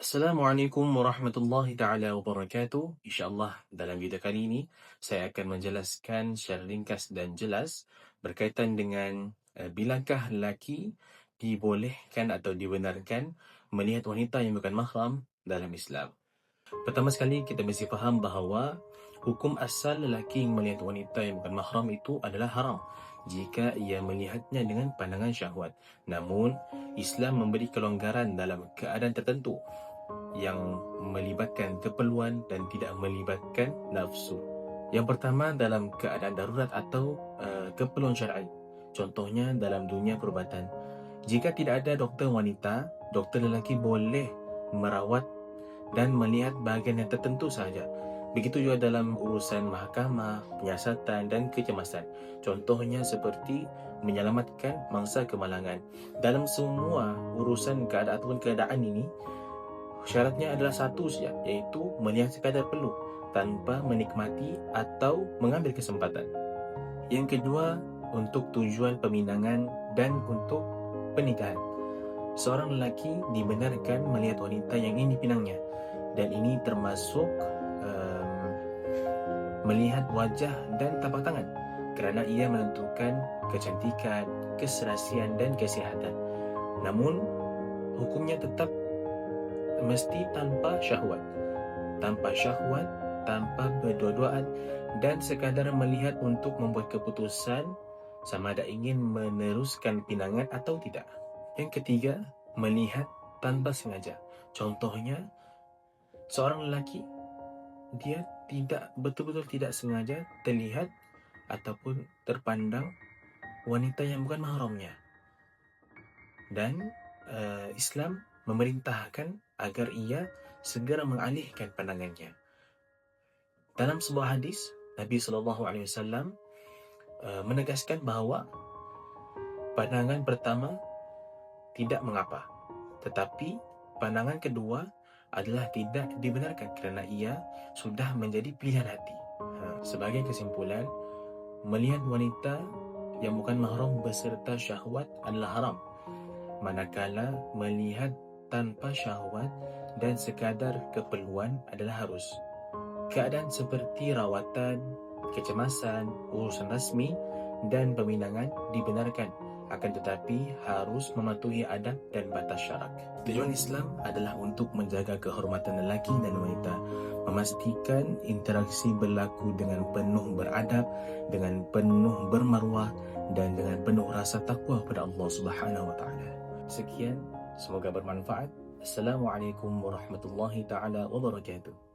Assalamualaikum warahmatullahi taala wabarakatuh. InsyaAllah dalam video kali ini saya akan menjelaskan secara ringkas dan jelas berkaitan dengan uh, bilakah lelaki dibolehkan atau dibenarkan melihat wanita yang bukan mahram dalam Islam. Pertama sekali kita mesti faham bahawa hukum asal lelaki melihat wanita yang bukan mahram itu adalah haram jika ia melihatnya dengan pandangan syahwat. Namun, Islam memberi kelonggaran dalam keadaan tertentu yang melibatkan keperluan dan tidak melibatkan nafsu. Yang pertama dalam keadaan darurat atau uh, keperluan syar'i. Contohnya dalam dunia perubatan. Jika tidak ada doktor wanita, doktor lelaki boleh merawat dan melihat bahagian yang tertentu sahaja. Begitu juga dalam urusan mahkamah, penyiasatan dan kecemasan. Contohnya seperti menyelamatkan mangsa kemalangan. Dalam semua urusan keadaan ataupun keadaan ini, Syaratnya adalah satu saja, iaitu melihat sekadar perlu tanpa menikmati atau mengambil kesempatan. Yang kedua, untuk tujuan peminangan dan untuk pernikahan. Seorang lelaki dibenarkan melihat wanita yang ingin dipinangnya dan ini termasuk um, melihat wajah dan tapak tangan kerana ia menentukan kecantikan, keserasian dan kesihatan. Namun, hukumnya tetap mesti tanpa syahwat. Tanpa syahwat, tanpa berdua-duaan dan sekadar melihat untuk membuat keputusan sama ada ingin meneruskan pinangan atau tidak. Yang ketiga, melihat tanpa sengaja. Contohnya, seorang lelaki dia tidak betul-betul tidak sengaja terlihat ataupun terpandang wanita yang bukan mahramnya. Dan uh, Islam memerintahkan agar ia segera mengalihkan pandangannya. Dalam sebuah hadis, Nabi sallallahu alaihi wasallam uh, menegaskan bahawa pandangan pertama tidak mengapa, tetapi pandangan kedua adalah tidak dibenarkan kerana ia sudah menjadi pilihan hati. Ha, sebagai kesimpulan, melihat wanita yang bukan mahram beserta syahwat adalah haram. Manakala melihat tanpa syahwat dan sekadar keperluan adalah harus. Keadaan seperti rawatan, kecemasan, urusan rasmi dan peminangan dibenarkan akan tetapi harus mematuhi adab dan batas syarak. Tujuan Islam adalah untuk menjaga kehormatan lelaki dan wanita, memastikan interaksi berlaku dengan penuh beradab, dengan penuh bermaruah dan dengan penuh rasa takwa kepada Allah Subhanahu wa taala. Sekian Semoga bermanfaat. Assalamualaikum warahmatullahi taala wabarakatuh.